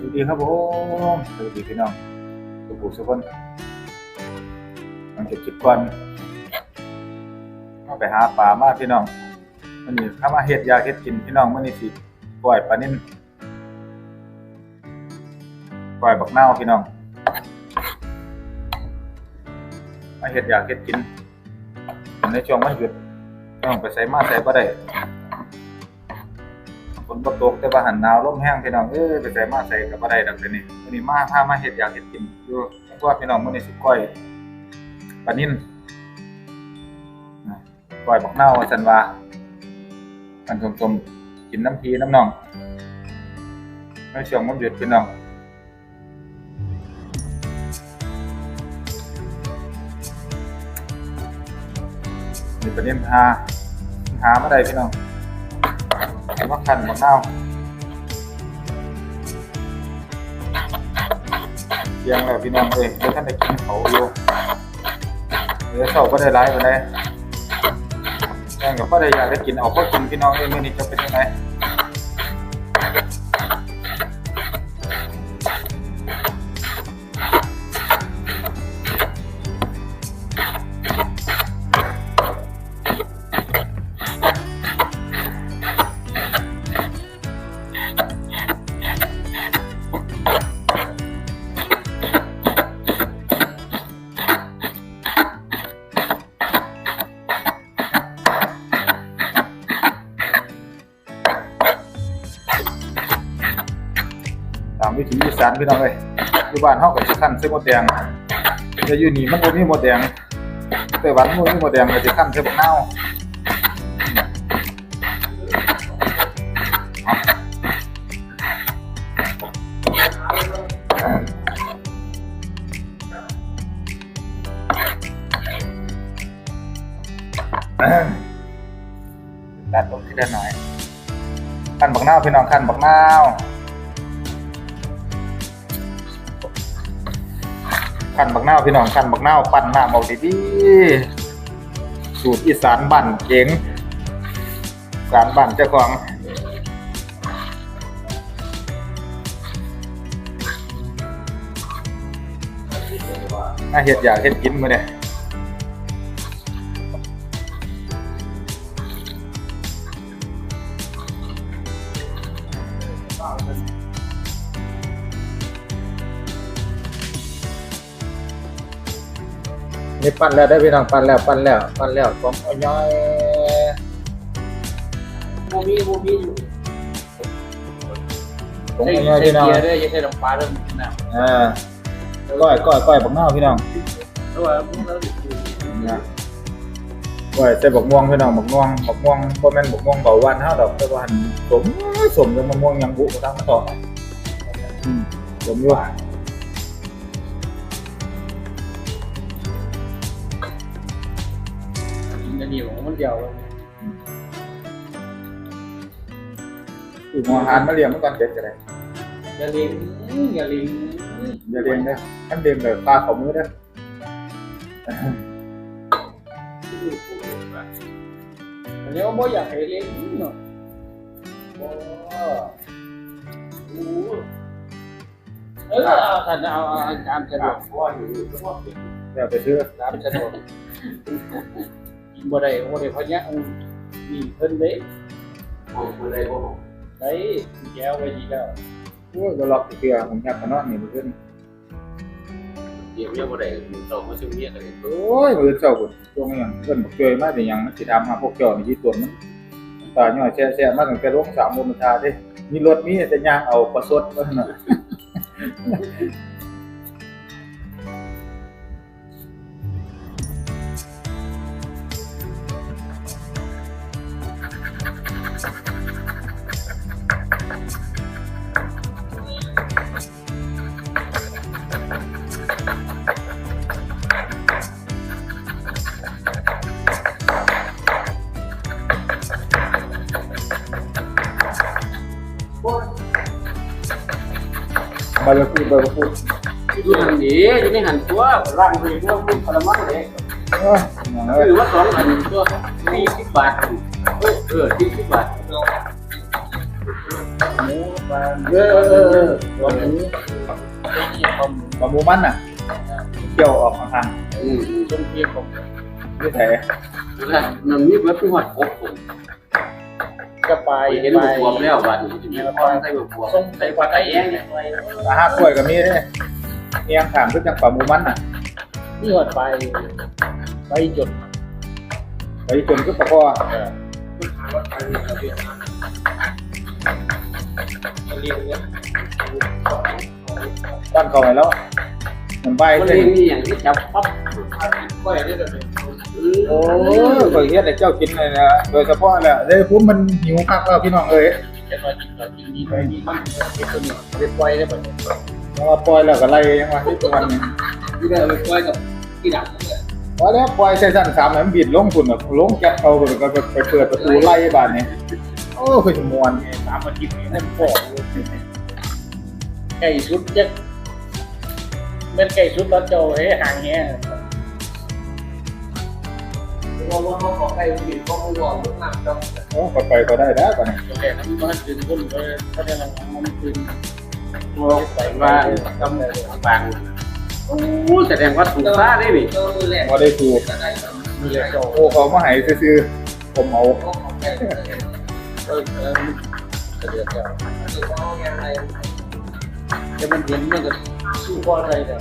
สวัสดีครับผมสวัสดีพี่น้องสุขุสุขคนมันจะคิดก่อนเอาไปหาปลามาพี่น้องมันนี่ข้ามาเฮ็ดยาเฮ็ดกินพี่น้องมันนี่สิปล่อยปลานิ่นปล่อยบักนาวพี่น้องมาเฮ็ดยาเฮ็ดกินในช่วงวันหยุดต้องไปใส่มาใส่บ่ได้ นบ่ตกแต่ว่าหันหนาวลมแห้งพี่น้องเอ้ยไปใส่มาใส่ก็บ่ได้ดอกเดี๋ยวนี้วันนี้มาพามาเฮ็ดอยากเฮ็ดกินอยู่เพราะว่าพี่น้องมื้อนี้สิก้อยปลานิ่นก้อยบักเน่าว่าซั่นว่าอันสมๆกินน้ำพีน้ำน่องในช่วงมันหยุดพี่น้องนี่ปลานิ่นหาหามาได้พี่น้อง เอามาขันมะนาวเสียงแล้วพี่น้องเอ้ยเดี๋ยวท่านได้กินเขาอยู่เดี๋ยวเสาก็ได้ร้ายไปได้แม่งกับพ่อได้อยากได้กินเอาก็กินพี่น้องเอ้ยมื่อนี้จะเป็นยังไงานพี่น้องเอ้ยอยู่บ้านเฮาก็สิคั่นใส่หมดแดงแต่อยู่นี่มันบ่มีหมดแดงแต่วันบ่มีหมดแดงก็สิคั่นใส่บักนาวตัดลงทีละหน่อยคั่นบักนาวพี่น้องคั่นบักนาว ขันบักนาวพี่น้องขันบักนาวปั่นน้ำเอกดีๆสูตรอีสานบ้านเก๋งสานบ้านเจ้าของน่าเห็ดอยากเห็ดกินมาเนี่ย ปั้นแล้วได้อพี่น้องปั้นแล้วปั้นแล้วปั้นแล้วผมเอาย่อยโมมีโมมีอยู่ผมใส่เอาย่อยใส่พี่น้องเกียร์ด้วยอย่าใส่น้ำปลาเริ่มกินน้อ่าก้อยก้อยก้อยบักนาวพี่น้องำเพราะว่าพวกเราอยู่นะก้อยใส่บักม่วงพี่น้องบักม่วงบักม่วงบ่แม่นบักม่วงเบาหวานเฮาดอกแต่ว่าหั่นสมสมกับมะม่วงยังบุบ่ตั้งมาต่ออืมสมอยู่ กินกันอยู่มันเดียวเลยคือหัวอาหารมาเลี้ยงมันก่อนเด็ดก็ได้อย่าลิงอย่าลิงอย่าเลี้ยงเด้อคันเลี้ยงเลยปลาเข้ามือเด้ออันนี้ว่าโมอยากให้เลี้ยงเนาะโอ้โหเออเอาท่านเอาเอาตามสะดวกแล้วไปซื้อตามสะดวกกิน บ่ได้บ่ได้เพราะเนี้ยนี่เพิ่นเด้บ่ได้บ่ได้แก้วไว้ดีแล้วโอ้ยก็ล็อกเกลือผมอยากมานอนนี่มื้อคืนเดี๋ยวเนี่ยบ่ได้ต่อมาซุ่มเมียกันเลยโอ้ยมื้อคืนเช้าพุ่นช่วงนี้เพิ่นบอกเจยมาแต่หยังมันสิถามหาพวกเจ้านี่ที่ตัวมันตาย่อยแซ่ๆมาตั้งแต่ลงสามโมงทาเด้มีรถมีแต่ย่างเอาปลาสดว่าซั่นน่ะ ยพูดไปก็พูดอยู่หันดีอยู่หันตัวร่างเลยตัวมันพลังมากเลยเออเออคือว่าสองหันตัวมีสิบบาทเออเออที่สิบบาทหมูปลาเออเออเออเออหัวหมูเกี่ยวกับหมูมันน่ะเกี่ยวออกทางอืมต้มเกี่ยวกับนี่แท้แล้วมันมีเบิดเป็นหอดครบผม กระปายเห็นบวบแล้วบัดนี้มีพรใส่บวบส่งใส่ปลาไก่เองเนี่ยปลาห้ากล้วยก็มีเด้เอียงขามคือจังปลาหมูมันน่ะนี่หอดไปไปจดไปจนคือปลาคอเรียนเนี่ยตั้งเข้าไปแล้วมันใบมันเส้เรีนยนนี่อย่างที่จับปั๊บก้อยได้เลย โอ้ยเคยเฮ็ดให้เจ้ากินเลยนะโดยเฉพาะแหละเด้พุ่มมันหิวคักแล้วพี่น้องเอ้ยจะมากินก็กินดีไปดีมากเป็นตัวนี้ไปปล่อยได้ปะเนี่ยเพราะว่าปล่อยแล้วก็ไล่ยังว่าทุกวันนี้ที่ได้ไปปล่อยกับที่ดักเนี่ยพอแล้วปล่อยใส่สั้นสามแล้วมันบิดลงฝุ่นแบบลงแก๊สเขาก็ไปไปเปิดประตูไล่บานนี้โอ้คือมวนสามอาทิตย์นี่ให้พ่อไก่ชุดจะเป็นไก่ชุดแล้วเจ้าเฮ้ห่างเงี้ย ว่าว่าเขาขอไก่บินขาไม่รอลูกน้ำจังโอ้ก็ไปก็ได้แล้วตอนนี้โอเคนั้นมันตื่นขึ้นเลยถ้าจะลองมันตื่นว่าทำอะไรบางโอ้แสดงว่าถูกซ่าได้ดิพอได้ถูกโอ้เขามาให้ซื้อผมเอาเออเออจะเดือดเจ้าจะมันเห็นมันก็สู้พ่อใจแต่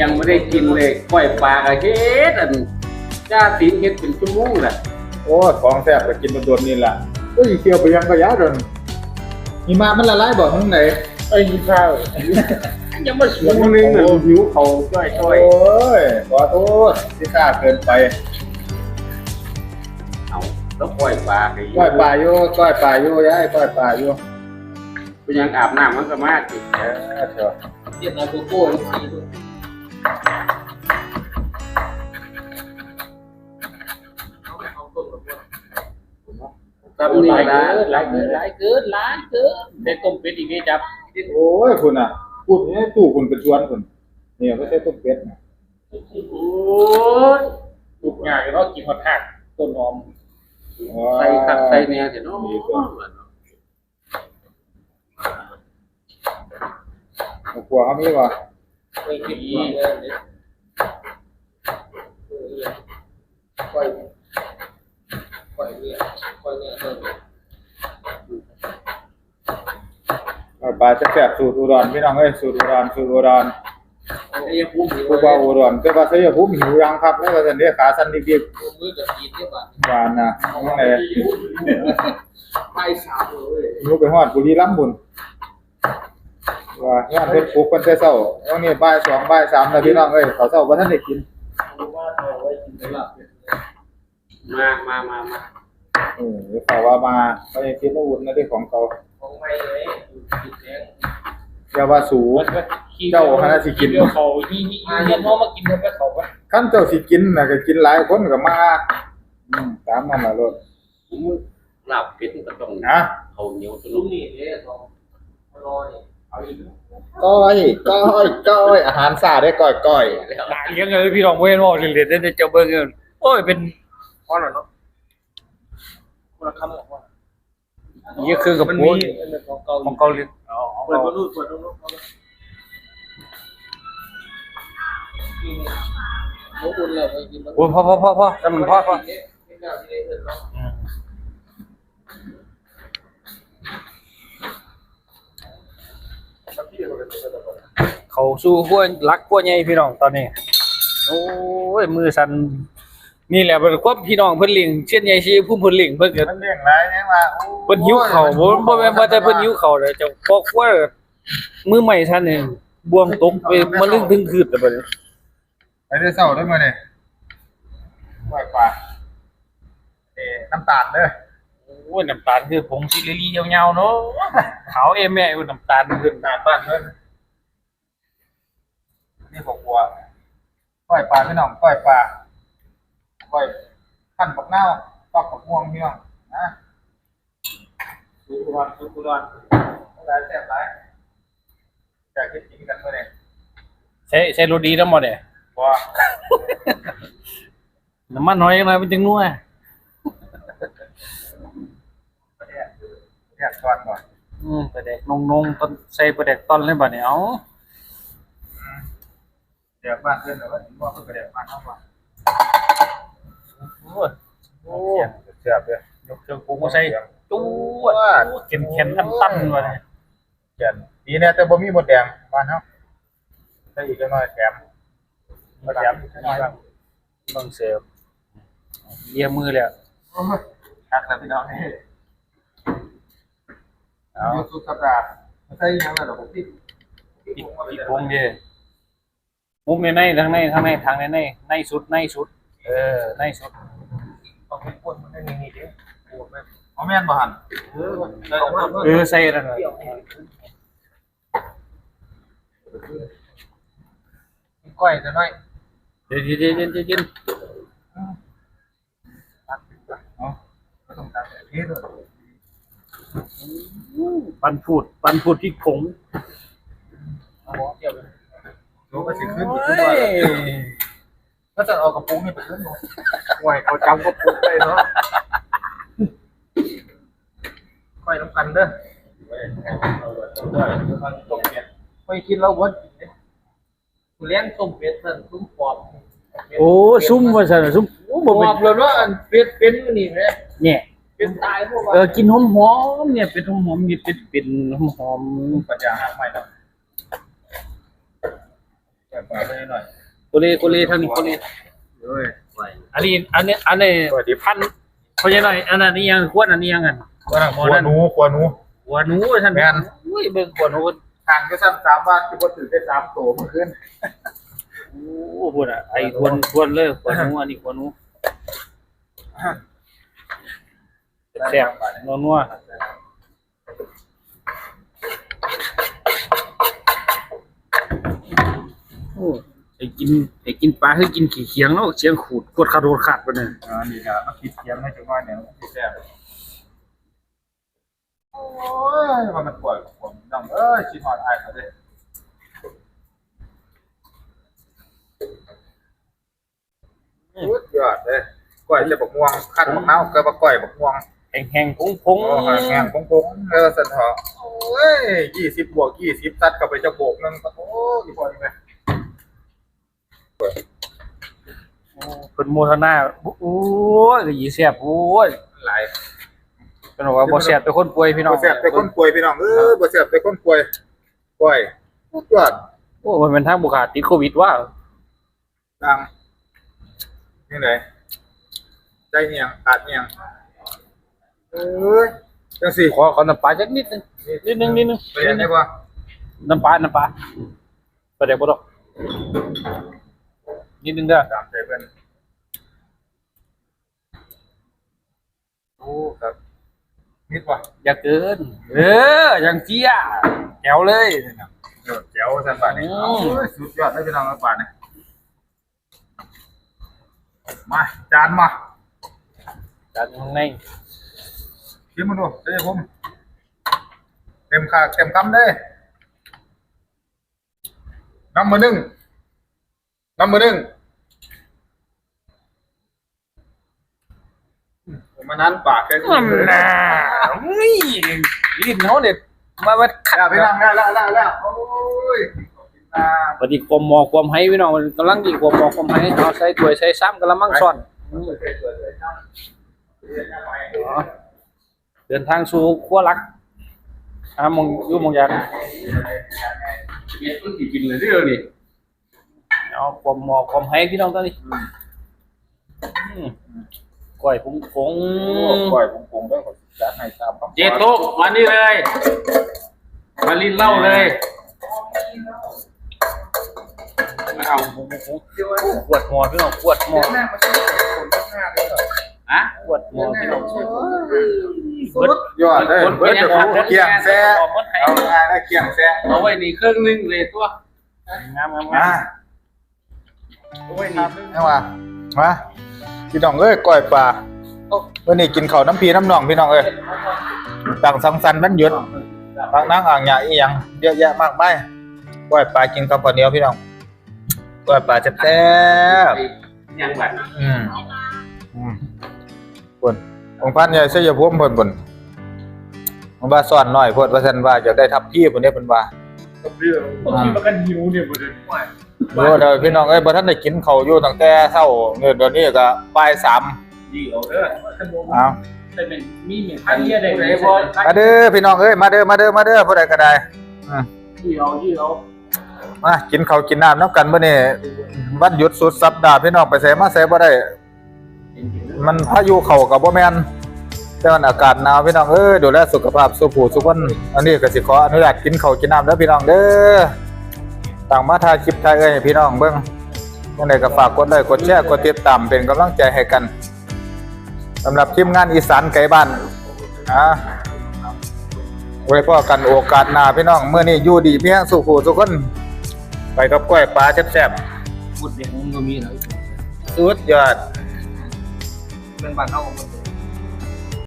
ยังไม่ได้กินเลยก้อยปลากระเฮ็ดอัน จ้าตีนเฮ็ดเป็นชั่วโมงแหละโอ้ของแซ่บก็กินโดนๆนี่แหละเฮ้ยเคี่ยวไปยังก็ยาโดนมีมามันละลายบ่ทั้งไหนไอ้ยี่ข้าวยังมาสหิววนนึงน่ะหิวเขาจ้อยโอ้จ้อยยขอโทษที่ข้าเกินไปเอาแล้วก้อยปลาก้อยปลาอยู่ก้อยปลาอยู่ยายก้อยปลาอยู่เป็นยังอาบน้ำมันก็มากสิเออเถอะเรียบร้อยโกโก้ลูกทีด้วยำนี่หลายละเกินหลายเกินหลายเกินหลายเกินเด็กต้มเป็ดอีกนี่จับโอ้ยคุณอะพูดนี่ตู้คุณเป็นชวนคุณเนี่ยไม่ใช่ต้มเป็ดนะโอ้ยลูกงานก็ต้องกินผักหักต้นหอมใส่ขัดใส่เนี่ยเห็นเนาะเอาครัวเขามีป่ะเคยกินมาเลย ก้อยก้อยเนี่ยก้อยเนี่ยเออก้อยปลาจะแซ่บสูตรอุดรพี่น้องเอ้ยสูตรอุดรสูตรอุดรไอ้ยังพุ่งอยู่ผู้บ่าวอุดรแต่ว่าเสียผู้หิวยังครับแล้วก็สันเดียขาสันดิบมือกับตีนเนี่ยบ้านๆหวานนะนั่นแหละไปสามเลยหิวไปฮอดบุรีรัมย์บุญว่าย่านเฮ็ดปลุกกันแต่เช้าวันนี้บ่ายสองบ่ายสามแล้วพี่น้องเอ้ยเขาวเช้าบ่ทันได้กินว่าเอาไว้กินในหลับ มามามามาเออเดี๋ยวเขาว่ามาเขายังคิดว่าอุ่นนะเรื่องของเขาของไม่เลยกินแดงอย่าว่าสูเจ้าคณะสิกิน เดี๋ยวเขาที่ที่เรียนน้องมากินกันไปเขาปะขั้นเจ้าสิกินน่ะก็กินหลายคนก็มาอืมตามนั่นล่ะโลดผมลาบเป็ดก็ต้องนะเขาเหนียวสลุนุงกนี่เนี่ยสองรอนี่เอาอีกก้อยก้อยก้อยอาหารสาได้ก้อยก้อยหลายเลี้ยงเลยพี่น้องเว้นว่าเรียนได้แต่เจ้าเบิ้งเงินโอ้ยเป็นเพราะอะไรเนาะคนละคำบอกว่านี่คือกับปูของเกาของเกาหลีเปิดมาดูเปิดดูดูโอ้ยเลยกินมัน โอ้ยพ่อพ่อพ่อพ่อแต่มันพ่อพ่อเขาสู้ขั้วรักขั้วใหญ่พี่น้องตอนนี้ โอ้ยมือสั่น นี่แหละเป็นความพี่น้องเพิ่นเลี้ยงเช่นใหญ่ชีพุ่มเพิ่นเลี้ยงเพิ่นเกิดมันเรื่องหลายแฮงว่าโอ้เพิ่นหิวข้าวบ่บ่แม่นว่าแต่เพิ่นหิวข้าวเลยเจ้าพอกว่ามือใหม่ท่านนี่บวงตกไปมาลึงถึงคืดแล้วบัดนี้ไปได้เช้าได้มื้อนี่ก้อยปลาเอ้น้ำตาลเด้อโอ้ยน้ำตาลคือผงซิลิลียาวๆเนาะขาวเอแม่อยู่น้ำตาลคือน้ำตาลบ้านเพิ่นนี่ผมกลัวก้อยปลาพี่น้องก้อยปลา ก้อยขั้นบักนาวตอกบักม่วงพี่น้องนะสูตรอุดรสูตรอุดรหลายแซ่บหลายจะคิดกินกันมื้อนี้ใช้ใช้รสดีนำบ่เนี่ยบ่น้ำมันน้อยจังไดมันจึงนัวแยกก่อนก่อนอืมประเด็กนงนงต้นใส่ประเด็กต้นเลยบัดนี้เอ้าเดี๋ยวบ้านเพื่อนเดี๋ยวว่าว่าเพื่อนก็เดี๋ยวบ้านเขาว่า โอ้ยโอ้เสียบเลยยกเครื่องปรุงมาใส่จู้ดเข็มเข็มทันตันมาเลยเขียนปีเนี้ยแต่บ่มีหมดแดงบ้านเขาใส่อีกจักหน่อยแถมมาแถมอีกจักหน่อยบ้างบังเสียบเลียมือเลยอะโอ้ยหักแล้วพี่น้องเอ้ยเอาอยู่สุดสัปดาห์มาใส่ยังไงหรอผมพี่ปิดปิดวงเดีมุมในในทางในทางในทางในในในสุดในสุด เออในสุด เอาไปปนมันได้นี่ดิปวดไหมเอาแม่นบ่หันเออได้ออกมาเพิ่นเออใส่แล้วนะก้อยจะน้อยเดี๋ยวเดี๋ยวเดี๋ยวเดี๋ยวเดี๋ยวเนาะก็ต้องการแบบนี้ด้วยปันพูดปันพูดที่ผงรู้ว่าสิขึ้นอยู่ทุกวัน ถ้าจะเอากระปุกนี่ไปขึ้นบ่ห่วยเขาจำกระปุกได้เนาะก้อยน้ำกันเด้อไม่กินแล้ววันกูเลี้ยงต้มเป็ดสั่นตุ้มปอบโอ้ซุ่มว่าซั่นน่ะซุ่มโอ้ปบ่เป็นอบเลยว่าอันเป็ดเป็นนี่แหละเนี่ยเป็นตายพวกว่าเออกินหอมหอมๆเนี่ยเป็นหอมหอมๆมีเป็นเป็นหอมหอมปัญญาหักใหม่ครับแบบมาไปหน่อยๆโกเลโกเลทางนี้โกเลเฮ้ยอันนี้อันนี้อันนี้สวัสดีพันเพราะฉะนั้นอันนั้นนี่ยังขวดอันนี้ยังกันขวหนูขวหนูหัวหนูท่านแม่นอุ้ยเบิ่งหัวหนูห่างก็สั้นสามบาทที่บนถือได้สามตัวเมื่อคืนโอ้โหน่ะไอ้ทวนทวนเลยหัวหนูอันนี้หัวหนูแซ่บๆนัวๆโอ้ ไอ้กินไอ้กินปลาให้กินขี้เคียงแล้วเสียงขูดกดขาดโดดขาดไปเนี่ยอ่านี่ก็มาคิดเทียมให้จังว่าเนี่ยที่แซ่บโอ้ยว่ามันปล่อยผมน้องเอ้ยชิมหอดอายเขาดิสุดยอดเลยก้อยจะบักม่วงขั้นบักนาวก็บักก้อยบักม่วงแห้งๆพงโอ้ๆแห้งๆพงๆเออสันเถาะโอ้ยยี่สิบบวกยี่สิบตัดเข้าไปจะโบกนึงโอ้ยพอดีไหม เพิ่นโมทนาโอ้ยก็ยีแซ่บโอ้ยหลายเพิ่นบอกว่าบ่แซ่บเป็นคนป่วยพี่น้องบ่เสียบไปคนป่วยพี่น้องเออบ่เสียบไปคนป่วยป่วยสุดยอดโอ้มันเป็นทางบุคคลติดโควิดว่าดังนี่ไหนใจเนียงขาดเนียงเอ้ยจังสิขอขอน้ำปลาจักนิดนึงนิดนึงนิดนึงไปเรียนได้ป่ะน้ำปลาน้ำปลาประเดี๋ยวบ่ดอก นิดนึงเด้อตามใจเพิ่นโอ้ครับนิดว่ะอย่าเกิน เอออย่างเจี้ยแจ๋วเลยเออแจ๋วสันบาทนี่อืมโอ้ยสุดยอดเลยพี่น้องบาทนี่มาจานมาจานข้างในชิมมาดูเจ้ผมเต็มคาเต็มคำได้น้ำมือหนึ่ง น้ำมือหนึ่งมานั้นปากแค่นี้นั่นน่ะอุ้ยลิ้นเฮาเนี่ยมาวัดคัดแล้วพี่น้องแล้วแล้วแล้วแล้วโอ้ยอ่าปฏิความหมอความให้พี่น้องมันกำลังดีความหมอความให้เอาใส่ถ้วยใส่ซ้ำกะละมังซ่อนอ๋อเดินทางสู่ขั้วรักอ่ามองอยู่มองยานเป็ดมันสิกินเลยเด้อนี่ เอาความหมอกความให้พี่น้องตอนนี้อืมก้อยผงผงปล่อยผมผมต้องขอจัดให้ตามคำขอเจ็ดโลกมานี่เลย มาลิ้นเหล่าเลยเอาผงผงผงขวดหมอพี่น้องขวดหมอหน้ามาช่วยคนหน้าเลยเหรอฮะขวดหมอพี่น้องสุดยอดเลยเบิดเดี๋ยวผมเกี่ยงแซ่เอาง่ายนะเกี่ยงแซ่เอาไว้นี่เครื่องนึงเลยตัว งามงามมางามเอา ไว้นี่เครื่องเอามามาพี่น้องเอ้ยก้อยปลาวันนี้กินข้าวน้ำพีน้ำหนองพี่น้องเอ้ยต่างสังสรรค์วันหยุดบางนั่งอ่างหยาอีหยังเยอะแยะมากมายก้อยปลากินกับข้าวเหนียวพี่น้องก้อยปลาแซ่บๆยังแบบอืมอืมบนองค์พันใหญ่เสียภูมิบนบนมันว่าซ่อนน้อยโพดว่าซั่นว่าอยากได้ทับพี่พุ่นเด้เพิ่นว่าผมคิดว่ากันหิวเนี่ยบ่ได้ ว่าโอ้เดี๋ยวพี่น้องเอ้ยบ่ทันได้กินข้าวอยู่ตั้งแต่เช้าเนี่ยเดี๋ยวนี้ก็บ่ายสามดีเอาเด้อขนมอ้าวแต่เป็นมีเหมือนพันเดียได้เลยพอมาเด้อพี่น้องเอ้ยมาเด้อมาเด้อมาเด้อผู้ใดก็ได้อืมที่เอาที่เอามากินข้าวกินน้ำนํกันมื้อนี้วันหยุดสุดสัปดาห์พี่น้องไปไสมาไสบ่ได้ มันพายุเข้าก็บ่แม่นแต่มันอากาศหนาวพี่น้องเอ้ยดูแลสุขภาพสุผู้สุขวันอันนี้ก็สิขออนุญาตกินข้าวกินน้ำเด้อพี่น้องเด้อ ต่างมาถ่ายคลิปถ่ายเอ้ยให้พี่น้องเบิ่งจังไดก็ฝากกดไลค์กดแชร์กดติดตามเป็นกำลังใจให้กันสำหรับทีมงานอีสานไกลบ้านอ่าไว้พอกันโอกาสหน้าพี่น้องมื้อนี้อยู่ดีเพียงสุผู้ทุกคนไปกับกล้วยปลาแซ่บหมดเด็กมันก็มีแล้วๆสุดยอดเป็นบ้านเฮาก็